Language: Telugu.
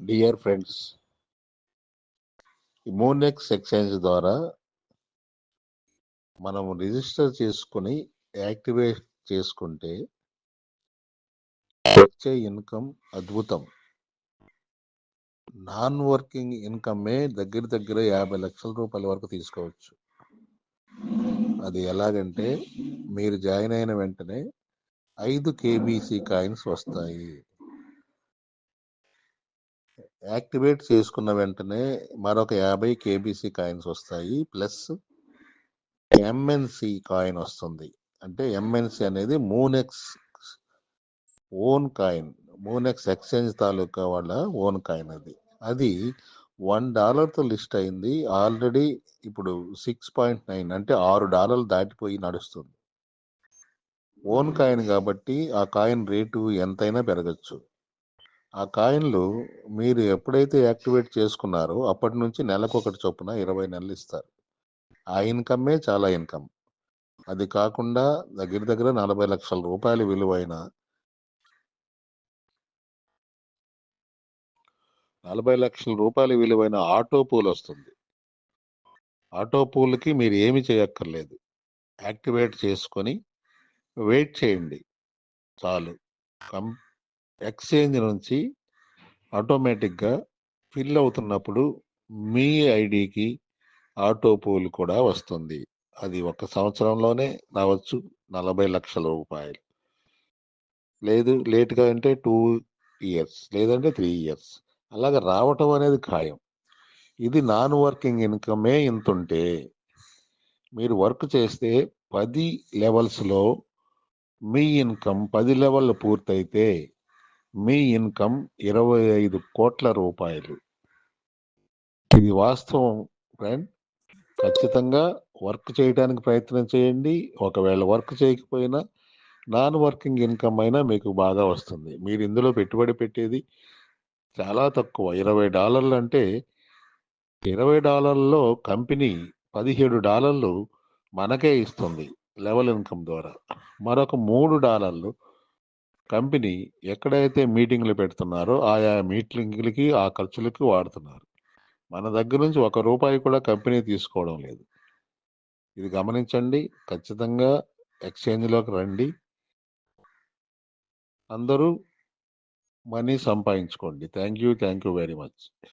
డియర్ ఫ్రెండ్స్ ఈ మోనెక్స్ ఎక్స్చేంజ్ ద్వారా మనం రిజిస్టర్ చేసుకుని యాక్టివేట్ చేసుకుంటే వచ్చే ఇన్కమ్ అద్భుతం. నాన్ వర్కింగ్ ఇన్కమే దగ్గర దగ్గర యాభై లక్షల రూపాయల వరకు తీసుకోవచ్చు. అది ఎలాగంటే మీరు జాయిన్ అయిన వెంటనే ఐదు కేబీసీ కాయిన్స్ వస్తాయి. యాక్టివేట్ చేసుకున్న వెంటనే మరొక యాభై కేబీసీ కాయిన్స్ వస్తాయి. ప్లస్ ఎంఎన్సి కాయిన్ వస్తుంది. అంటే ఎంఎన్సి అనేది Moonex own coin Moonex exchange తాలూకా వాళ్ళ ఓన్ కాయిన్ అది. అది వన్ డాలర్తో లిస్ట్ అయింది. ఆల్రెడీ ఇప్పుడు సిక్స్ పాయింట్ నైన్ అంటే ఆరు డాలర్లు దాటిపోయి నడుస్తుంది. ఓన్ కాయిన్ కాబట్టి ఆ కాయిన్ రేటు ఎంతైనా పెరగచ్చు. ఆ కాయిన్లు మీరు ఎప్పుడైతే యాక్టివేట్ చేసుకున్నారో అప్పటి నుంచి నెలకొకటి చొప్పున ఇరవై నెలలు ఇస్తారు. ఆ ఇన్కమ్మే చాలా ఇన్కమ్. అది కాకుండా దగ్గర దగ్గర నలభై లక్షల రూపాయల విలువైన నలభై లక్షల రూపాయల విలువైన ఆటో పూల్ వస్తుంది. ఆటో పూల్కి మీరు ఏమి చేయక్కర్లేదు. యాక్టివేట్ చేసుకొని వెయిట్ చేయండి. చాలు. కం ఎక్స్చేంజ్ నుంచి ఆటోమేటిక్గా ఫిల్ అవుతున్నప్పుడు మీ ఐడికి ఆటో పూల్ కూడా వస్తుంది. అది ఒక సంవత్సరంలోనే రావచ్చు. నలభై లక్షల రూపాయలు. లేదు లేట్గా అంటే టూ ఇయర్స్ లేదంటే త్రీ ఇయర్స్. అలాగ రావటం అనేది ఖాయం. ఇది నాన్ వర్కింగ్ ఇన్కమే ఇంతుంటే మీరు వర్క్ చేస్తే పది లెవెల్స్లో మీ ఇన్కమ్ పది లెవెల్ పూర్తయితే మీ ఇన్కమ్ ఇరవై ఐదు కోట్ల రూపాయలు. ఇది వాస్తవం ఫ్రెండ్. ఖచ్చితంగా వర్క్ చేయడానికి ప్రయత్నం చేయండి. ఒకవేళ వర్క్ చేయకపోయినా నాన్ వర్కింగ్ ఇన్కమ్ అయినా మీకు బాగా వస్తుంది. మీరు ఇందులో పెట్టుబడి పెట్టేది చాలా తక్కువ. ఇరవై డాలర్లు అంటే ఇరవై డాలర్లలో కంపెనీ పదిహేడు డాలర్లు మనకే ఇస్తుంది లెవెల్ ఇన్కమ్ ద్వారా. మరొక మూడు డాలర్లు కంపెనీ ఎక్కడైతే మీటింగ్లు పెడుతున్నారో ఆయా మీటింగ్లకి ఆ ఖర్చులకి వాడుతున్నారు. మన దగ్గర నుంచి ఒక రూపాయి కూడా కంపెనీ తీసుకోవడం లేదు. ఇది గమనించండి. ఖచ్చితంగా ఎక్స్చేంజ్లోకి రండి. అందరూ money సంపాదించుకోండి. Thank you thank you very much.